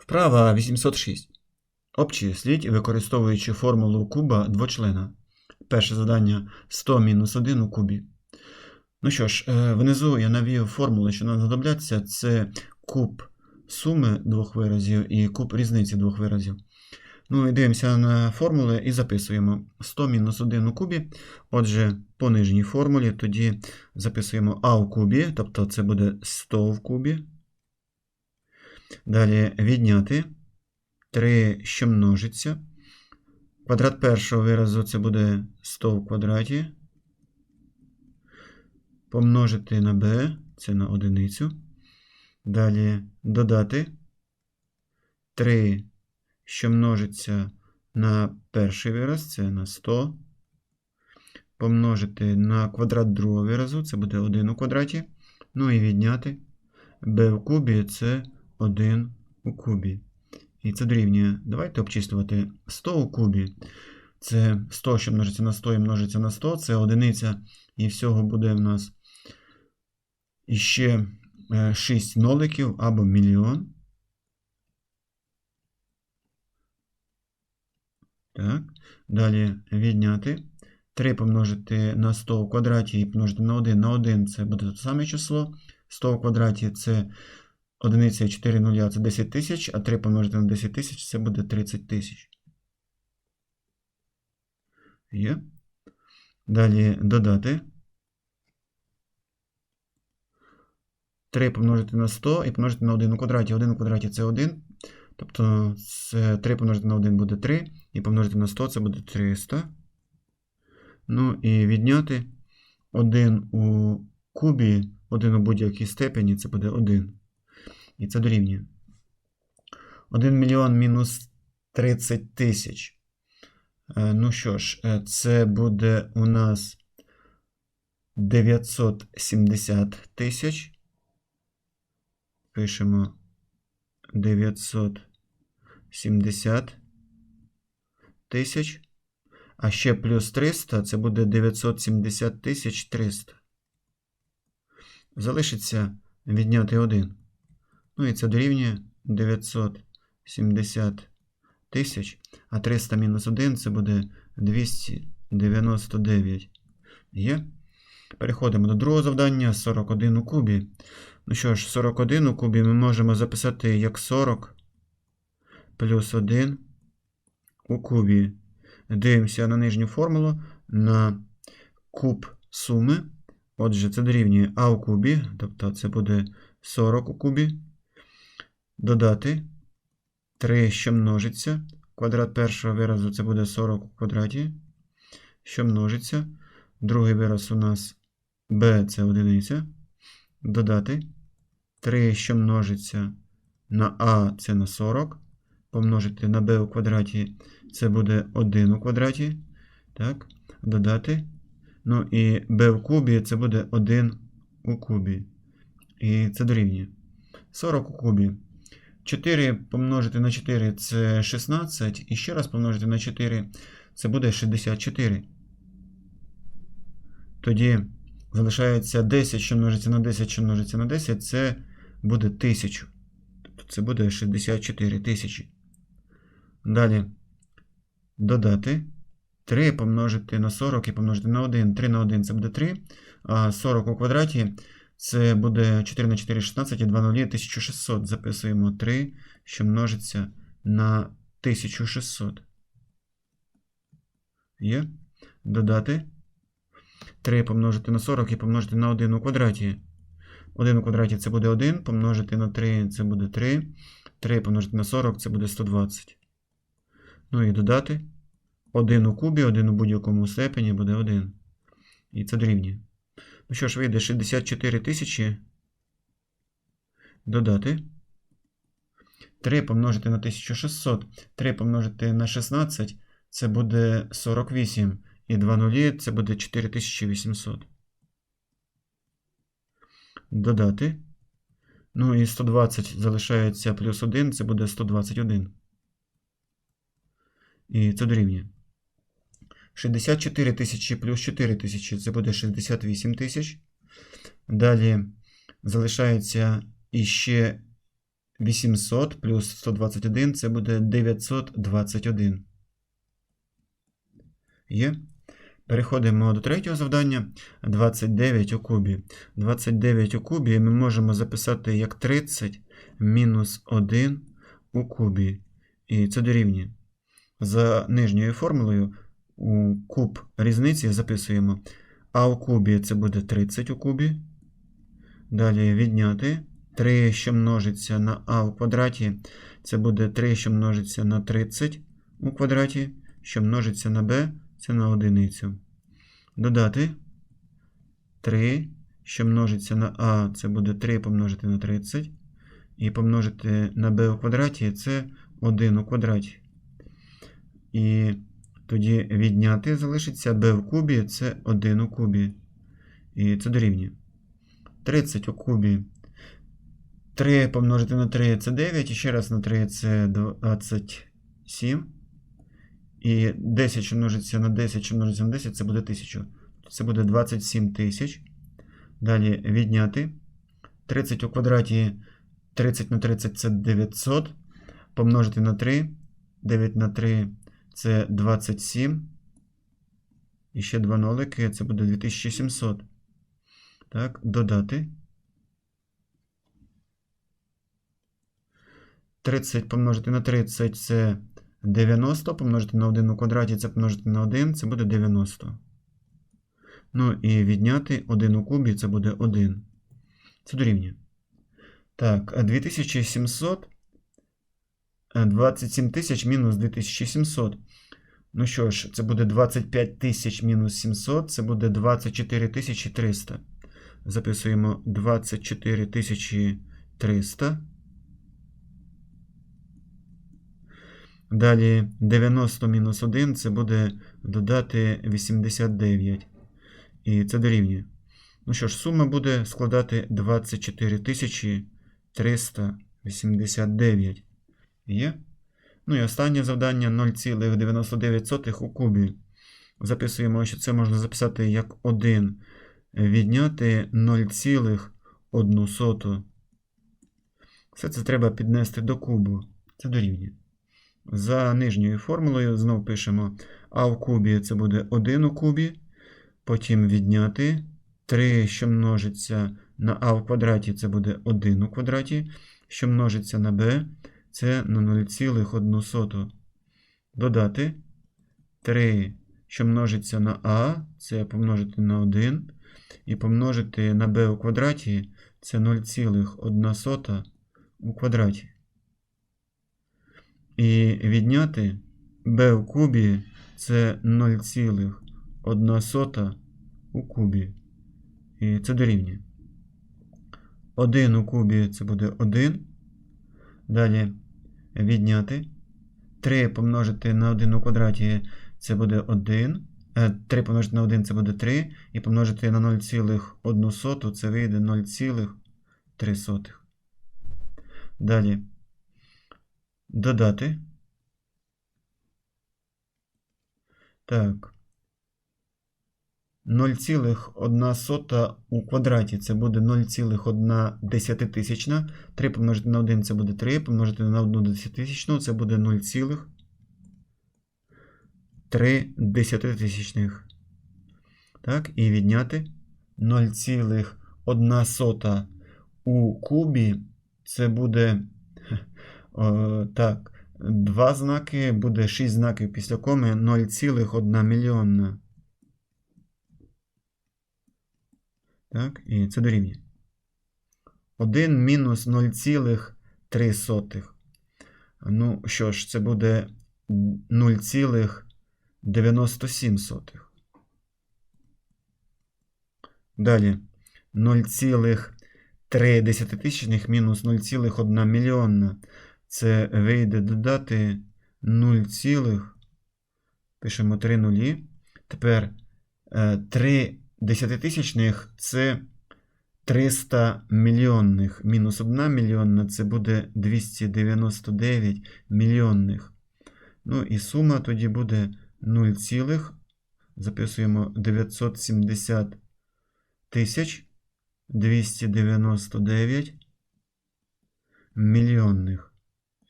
Вправа 806. Обчисліть, використовуючи формулу куба двочлена. Перше завдання 100 мінус 1 у кубі. Ну що ж, е, внизу я навів формули, що нам знадобляться. Це куб суми двох виразів і куб різниці двох виразів. Ну і дивимося на формули і записуємо 100 мінус 1 у кубі. Отже, по нижній формулі тоді записуємо а у кубі, тобто це буде 100 в кубі. Далі відняти 3, що множиться. Квадрат першого виразу це буде 100 в квадраті. Помножити на b, це на одиницю. Далі додати 3, що множиться на перший вираз, це на 100. Помножити на квадрат другого виразу, це буде 1 у квадраті. Ну і відняти b в кубі це 1 у кубі. І це дорівнює. Давайте обчислювати 100 у кубі. Це 100, що множиться на 100 і множиться на 100, це одиниця. І всього буде в нас іще 6 ноликів або мільйон. Так. Далі відняти. 3 помножити на 100 в квадраті і помножити на 1 на 1 це буде те саме число. 100 в квадраті це одиниця і 4 нуля це 10 тисяч, а 3 помножити на 10 тисяч це буде 30 тисяч. Є. Далі додати. 3 помножити на 100 і помножити на 1 у квадраті. 1 у квадраті це 1. Тобто це 3 помножити на 1 буде 3. І помножити на 100 це буде 300. Ну і відняти 1 у кубі, 1 у будь-якій степені це буде 1. І це дорівнює. 1 мільйон мінус 30 тисяч. Е, Ну що ж, е, це буде у нас 970 тисяч. Пишемо 970 тисяч. А ще плюс 300 це буде 970 тисяч 300. Залишиться відняти 1. Ну і це дорівнює 970 тисяч. А 300 мінус 1 це буде 299. Є. Переходимо до другого завдання 41 у кубі. Ну що ж, 41 у кубі ми можемо записати як 40 плюс 1 у кубі. Дивимося на нижню формулу на куб суми. Отже, це дорівнює А у кубі, тобто це буде 40 у кубі. Додати 3, що множиться. Квадрат першого виразу це буде 40 у квадраті. Що множиться. Другий вираз у нас b це одиниця. Додати 3, що множиться на а це на 40. Помножити на b у квадраті це буде 1 у квадраті. Так, Додати. Ну і b в кубі це буде 1 у кубі. І це дорівнює. 40 у кубі. 4 помножити на 4 це 16. І ще раз помножити на 4 це буде 64. Тоді залишається 10, що множиться на 10, що множиться на 10, це буде 1000. Тобто це буде 64 тисячі. Далі додати 3 помножити на 40 і помножити на 1. 3 на 1 це буде 3. А 40 у квадраті це буде 4 на 4 16 і 2 нулі 1600. Записуємо 3, що множиться на 1600. Є. Додати. 3 помножити на 40 і помножити на 1 у квадраті. 1 у квадраті це буде 1, помножити на 3 це буде 3. 3 помножити на 40 це буде 120. Ну і додати. 1 у кубі, 1 у будь-якому степені буде 1. І це дорівнює. Ну що ж, вийде 64 тисячі. Додати. 3 помножити на 1600. 3 помножити на 16 це буде 48. І 2 нулі це буде 4800. Додати. Ну і 120 залишається плюс 1, це буде 121. І це дорівнює. 64 тисячі плюс 4 тисячі це буде 68 тисяч. Далі залишається іще 800 плюс 121 це буде 921. Є. Переходимо до третього завдання. 29 у кубі. 29 у кубі ми можемо записати як 30 мінус 1 у кубі. І це дорівнює. За нижньою формулою куб різниці записуємо. А у кубі це буде 30 у кубі. Далі відняти. 3, що множиться на а у квадраті, це буде 3, що множиться на 30 у квадраті, що множиться на b, це на одиницю. Додати 3, що множиться на а, це буде 3 помножити на 30. І помножити на b у квадраті це 1 у квадраті. І тоді відняти залишиться b в кубі це 1 у кубі. І це дорівнює. 30 у кубі. 3 помножити на 3 це 9, і ще раз на 3 це 27. І 10, що множиться на 10, що на 10, це буде 1000. Це буде 27 тисяч. Далі відняти. 30 у квадраті 30 на 30 це 900. Помножити на 3. 9 на 3 це 27. І ще 2 нолики, це буде 2700. Так, додати. 30 помножити на 30 це 90, помножити на 1 у квадраті це помножити на 1, це буде 90. Ну і відняти 1 у кубі це буде 1. Це дорівнює. Так, 2700. 27 тисяч мінус 2700. Ну що ж, це буде 25 тисяч мінус 700, це буде 24 тисячі 300. Записуємо 24 тисячі 300. Далі 90 мінус 1 це буде додати 89. І це дорівнює. Ну що ж, сума буде складати 24 тисячі 389. Є? Ну і останнє завдання 0,99 у кубі. Записуємо, що це можна записати як 1. Відняти 0,1. Все це треба піднести до кубу. Це дорівнює. За нижньою формулою знову пишемо а в кубі це буде 1 у кубі. Потім відняти 3, що множиться на а в квадраті, це буде 1 у квадраті, що множиться на b, це на 0,1. Додати 3, що множиться на а, це помножити на 1. І помножити на b у квадраті це 0,1 у квадраті. І відняти b у кубі це 0,1 у кубі. І це дорівнює. 1 у кубі це буде 1. Далі відняти. 3 помножити на 1 у квадраті це буде 1. 3 помножити на 1 це буде 3. І помножити на 0,1 це вийде 0,3. Далі додати. Так. 0,1 у квадраті це буде 0,1 десятитисячна. 3 помножити на 1 це буде 3, помножити на 1 десятитисячну це буде 0,3 десятитисячних. Так, і відняти 0,1 у кубі це буде. О, так, два знаки буде 6 знаків після коми 0,1 мільйонна. Так, і це дорівнює. 1 мінус 0,3. Ну що ж, це буде 0,97. Далі 0,3 десятитисячних мінус 0,1 мільйонна. Це вийде додати 0, пишемо 3 нулі. Тепер 3 десятитисячних це 300 мільйонних. Мінус 1 мільйонна це буде 299 мільйонних. Ну і сума тоді буде 0, записуємо 970 тисяч 299 мільйонних.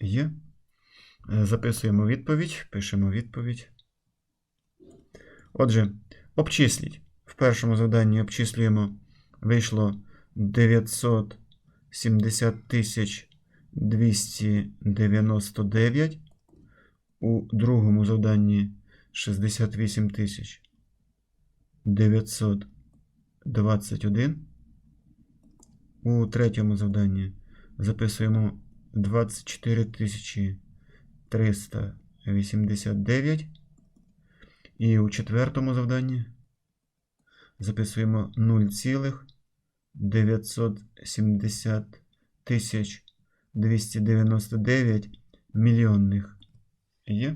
Є. Записуємо відповідь, пишемо відповідь. Отже, обчисліть. Першому завданні обчислюємо. Вийшло 970 тисяч 299. У другому завданні 68 тисяч 921. У третьому завданні записуємо 24 тисячі 389. І у четвертому завданні записуємо 0,970 тисяч 299 мільйонних. Є?